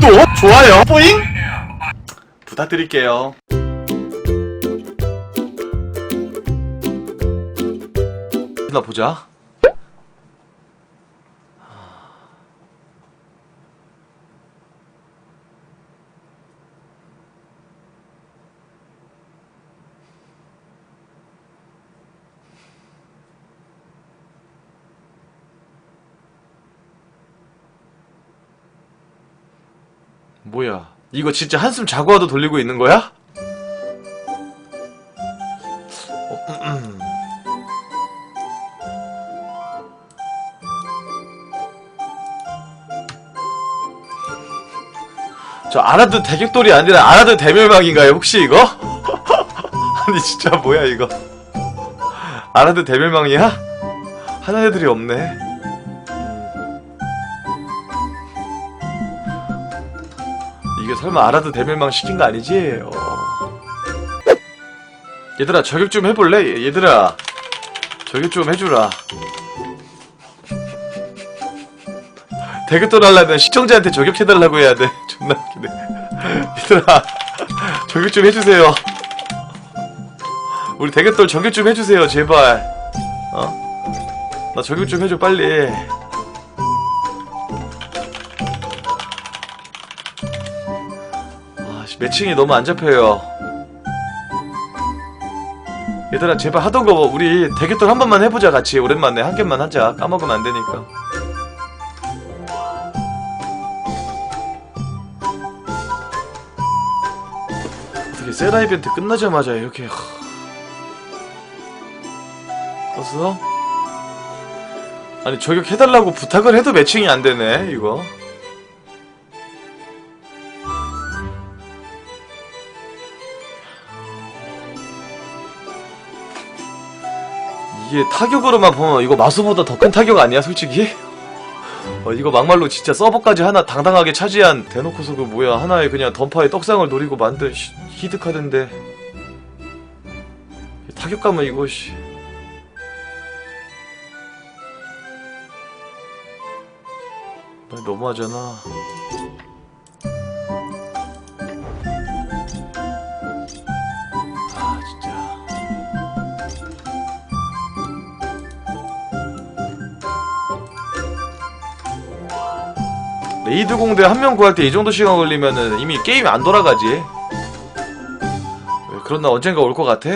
구독, 좋아요, 뿌잉 부탁드릴게요. 나 보자. 뭐야? 이거 진짜 한숨 자고 와도 돌리고 있는 거야? 저 알아도 대격돌이 아니라 알아도 대멸망인가요? 혹시 이거? 아니 진짜 뭐야 이거? 알아도 대멸망이야? 하는 애들이 없네. 이게 설마 알아도 대멸망 시킨 거 아니지? 어. 얘들아 저격 좀 해볼래? 얘- 얘들아 저격 좀 해주라. 대격돌 하려면 시청자한테 저격해달라고 해야 돼. 존나 웃기네. 얘들아 저격 좀 해주세요. 우리 대격돌 저격 좀 해주세요 제발. 어? 나 저격 좀 해줘 빨리. 매칭이 너무 안 잡혀요. 얘들아, 제발 하던 거 우리 대결돌 한 번만 해보자 같이 오랜만에 한 개만 하자. 까먹으면 안 되니까. 어떻게 세라 이벤트 끝나자마자 이렇게 하... 떴어? 아니 저격 해달라고 부탁을 해도 매칭이 안 되네 이거. 이게 타격으로만 보면 이거 마수보다 더 큰 타격 아니야 솔직히? 어, 이거 막말로 진짜 서버까지 하나 당당하게 차지한 대놓고서 그 뭐야 하나의 그냥 던파의 떡상을 노리고 만든 시- 히드카드인데. 타격감은 이거 씨. 아, 너무하잖아 아 이드 공대 한 명 구할 때 이 정도 시간 걸리면은 이미 게임이 안 돌아가지. 왜, 그런 날 언젠가 올 것 같아?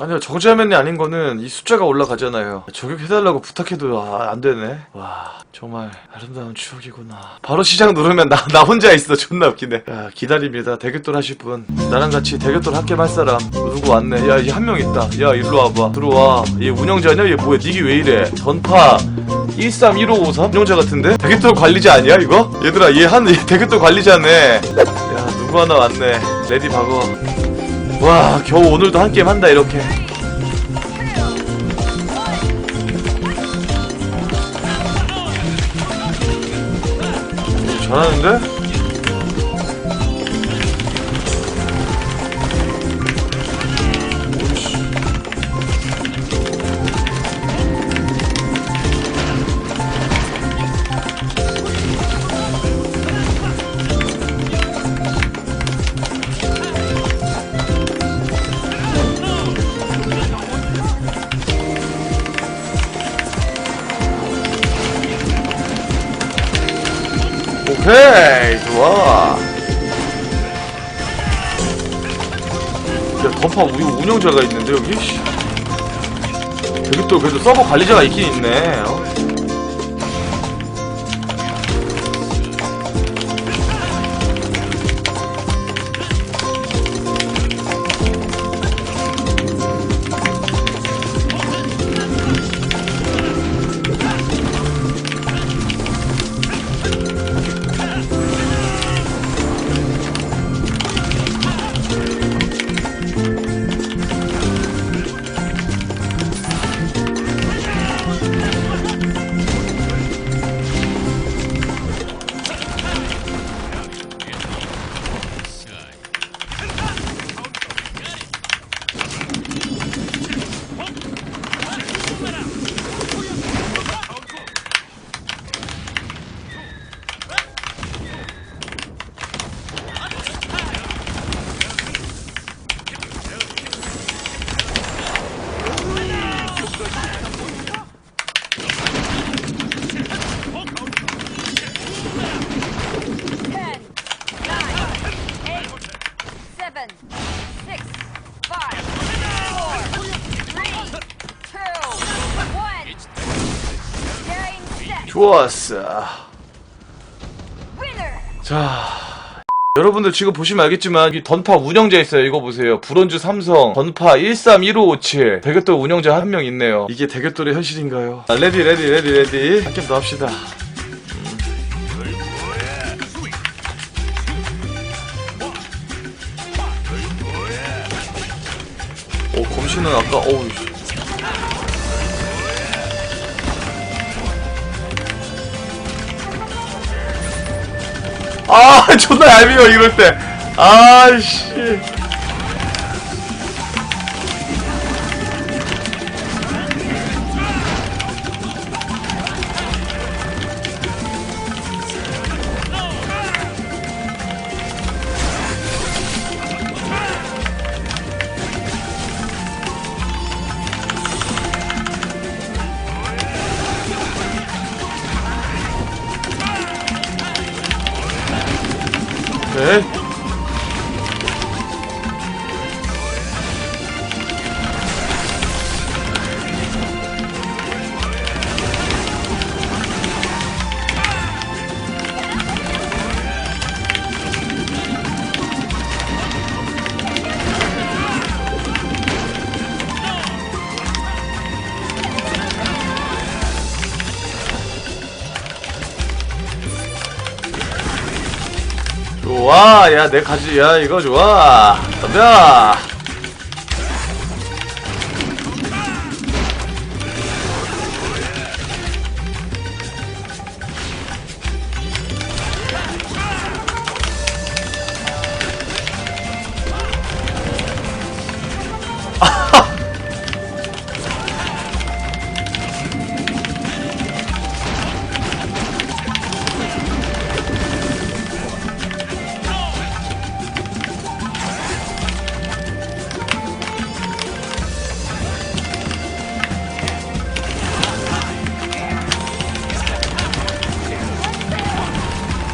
아니요 정지화면이 아닌 거는 이 숫자가 올라가잖아요. 저격해달라고 부탁해도 아, 안 되네. 와 정말 아름다운 추억이구나. 바로 시작 누르면 나, 나 혼자 있어. 존나 웃기네. 야 기다립니다. 대결돌 하실 분. 나랑 같이 대결돌 함께 할 사람. 누구 왔네. 야이한명 있다. 야 일로 와봐. 들어와. 얘 운영자냐? 얘 뭐야? 닉이 왜 이래? 전파 131553 운영자 같은데? 대결돌 관리자 아니야 이거? 얘들아 얘 한 대결돌 관리자네. 야 누구 하나 왔네. 레디 박어 와 겨우 오늘도 한 게임 한다 이렇게 잘하는데? 야 던파 우- 운영자가 있는데 여기 씨. 여기 또 그래도 서버 관리자가 있긴 있네 어? 좋았어. 자 여러분들 지금 보시면 알겠지만 이 던파 운영자 있어요. 이거 보세요. 브론즈 삼성 던파 131557 대결돌 운영자 한 명 있네요. 이게 대결돌의 현실인가요? 아, 레디 레디 레디 레디. 한 게임 더 합시다. 오 검신은 아까 어우 아 존나 얄미워 이럴 때. 아씨 좋아. 야 내 가지. 야 이거 좋아. 덤벼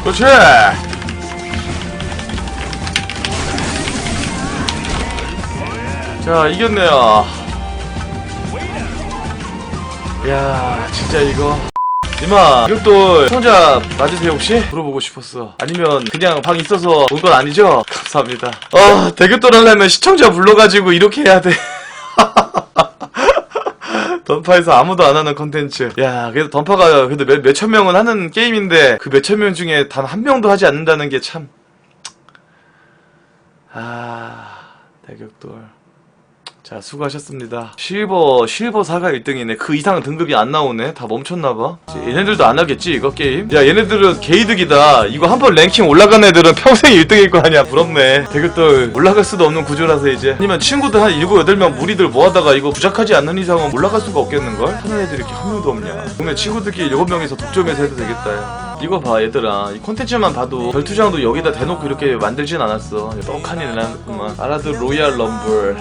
그렇지. 자 이겼네요. 야 진짜 이거. 이마 이것도 시청자 맞으세요 혹시? 물어보고 싶었어. 아니면 그냥 방 있어서 온 건 아니죠? 감사합니다. 아 대결돌 하려면 시청자 불러가지고 이렇게 해야 돼 던파에서 아무도 안 하는 컨텐츠. 야, 그래도 던파가 그래도 몇, 몇천 명은 하는 게임인데 그 몇천 명 중에 단 한 명도 하지 않는다는 게 참. 아, 대격돌. 자, 수고하셨습니다. 실버, 실버 4가 1등이네. 그 이상 등급이 안 나오네. 다 멈췄나봐. 얘네들도 안 하겠지, 이거 게임? 야, 얘네들은 개이득이다. 이거 한 번 랭킹 올라간 애들은 평생 1등일 거 아니야. 부럽네. 대결돌 올라갈 수도 없는 구조라서 이제. 아니면 친구들 한 7, 8명 무리들 모아다가 이거 부작하지 않는 이상은 올라갈 수가 없겠는걸? 하는 애들이 이렇게 한 명도 없냐. 그러면 친구들끼리 7명이서 독점해서 해도 되겠다, 야. 이거 봐, 얘들아. 이 콘텐츠만 봐도 별투장도 여기다 대놓고 이렇게 만들진 않았어. 떡하니 내놨구만. 알아들 로얄 럼블.